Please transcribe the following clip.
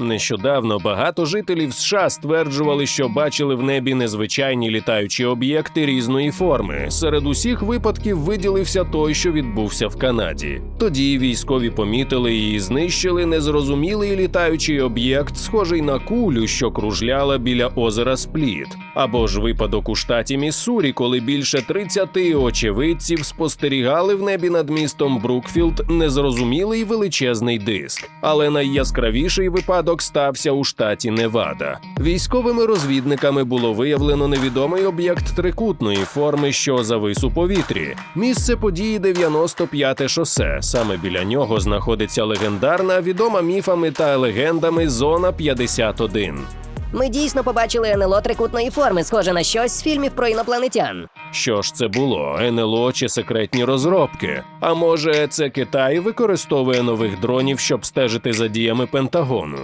Нещодавно багато жителів США стверджували, що бачили в небі незвичайні літаючі об'єкти різної форми. Серед усіх випадків виділився той, що відбувся в Канаді. Тоді військові помітили і знищили незрозумілий літаючий об'єкт, схожий на кулю, що кружляла біля озера Спліт. Або ж випадок у штаті Міссурі, коли більше 30 очевидців спостерігали в небі над містом Брукфілд незрозумілий величезний диск. Але найяскравіший випадок стався у штаті Невада. Військовими розвідниками було виявлено невідомий об'єкт трикутної форми, що завис у повітрі. Місце події 95-те шосе. Саме біля нього знаходиться легендарна, відома міфами та легендами зона 51. Ми дійсно побачили НЛО трикутної форми, схоже на щось з фільмів про інопланетян. Що ж це було? НЛО чи секретні розробки? А може, це Китай використовує нових дронів, щоб стежити за діями Пентагону?